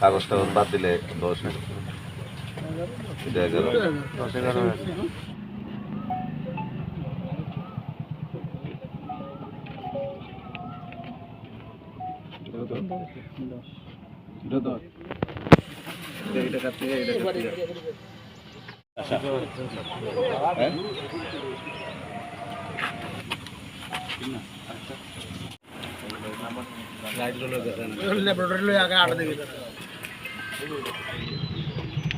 কাগজ টাগজ বাদ দিলে দশ এগারো দশ এগারো ল্যাবরেটরি আগে আটা দেখি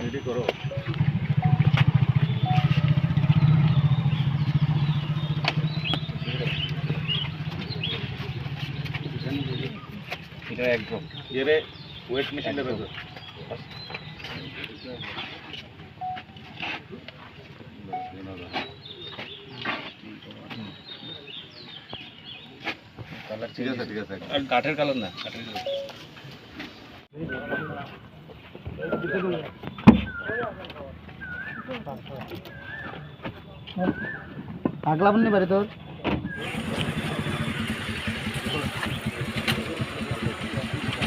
রেডি করো একদম। এরে ওয়েট মেশিনটা বের ঠিক আছে ঠিক আছে কাঠের কালার না কাঠের আগলা বন্নি বাড়ি তোর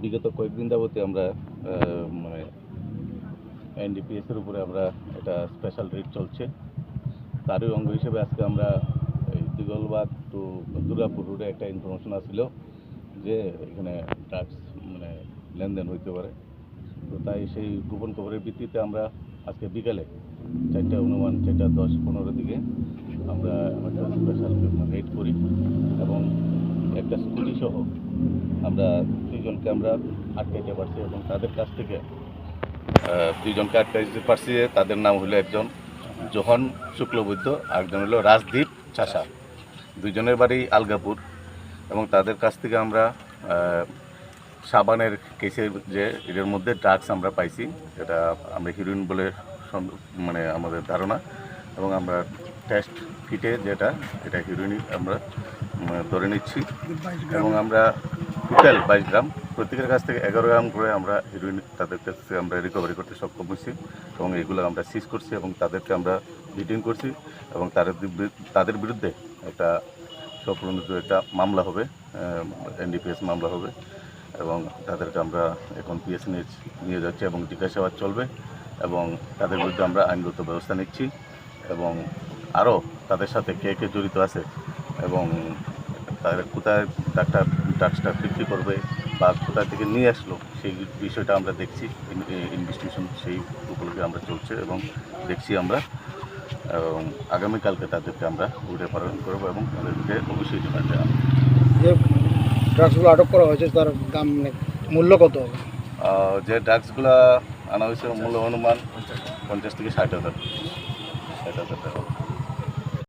বিগত কয়েকদিন যাবতীয় আমরা মানে এনডিপিএস এর উপরে আমরা একটা স্পেশাল রেট চলছে। তারই অঙ্গ হিসেবে আজকে আমরা এই দিগলবাগ টু দুর্গাপুর রোডে একটা ইনফরমেশন আসছিল যে এখানে ড্রাগস মানে লেনদেন হইতে পারে। তো তাই সেই গোপন খবরের ভিত্তিতে আমরা আজকে বিকালে চারটা অনুমান চারটা দশ পনেরো দিকে আমরা একটা স্পেশাল রেড করি এবং একটা স্কুটি সহ আমরা দুইজনকে আমরা আটকাইতে পারছি এবং তাদের কাছ থেকে দুইজনকে আটকাইতে পারছি তাদের নাম হলো একজন জোহন শুক্লবৈদ্য একজন হলো রাজদীপ চাষা। দুইজনের বাড়ি আলগাপুর এবং তাদের কাছ থেকে আমরা সাবানের কেসে যে এদের মধ্যে ড্রাগস আমরা পাইছি এটা আমরা হিরোইন বলে মানে আমাদের ধারণা এবং আমরা টেস্ট কিটে যেটা, এটা হিরোইনই আমরা ধরে নিচ্ছি এবং আমরা টোটাল বাইশ গ্রাম। প্রত্যেকের কাছ থেকে এগারো গ্রাম করে আমরা হিরোইন তাদের কাছ থেকে আমরা রিকভারি করতে সক্ষম হয়েছি এবং এগুলো আমরা সিজ করছি এবং তাদেরকে আমরা মিটিং করছি এবং তাদের তাদের বিরুদ্ধে একটা স্বপ্রণীত একটা মামলা হবে এনডিপিএস মামলা হবে এবং তাদেরকে আমরা এখন পিএস নিয়ে নিয়ে যাচ্ছি এবং জিজ্ঞাসাবাদ চলবে এবং তাদের বিরুদ্ধে আমরা আইনগত ব্যবস্থা নিচ্ছি এবং আরও তাদের সাথে কে কে জড়িত আছে এবং তাদের কোথায় ডাক্তার ড্রাগসটা বিক্রি করবে বা কোথায় থেকে নিয়ে আসলো সেই বিষয়টা আমরা দেখছি। ইনভেস্টিগেশন সেই উপলক্ষে আমরা চলছে এবং দেখছি আমরা এবং আগামীকালকে তাদেরকে আমরা ঘুরে পালন করব এবং তাদেরকে অবশ্যই আনব যে ড্রাগসগুলো আটক করা হয়েছে তার দাম মূল্য কত হবে? যে ড্রাগসগুলো আনা হয়েছে মূল্য অনুমান পঞ্চাশ থেকে ষাট হাজার। ষাট হাজার টাকা।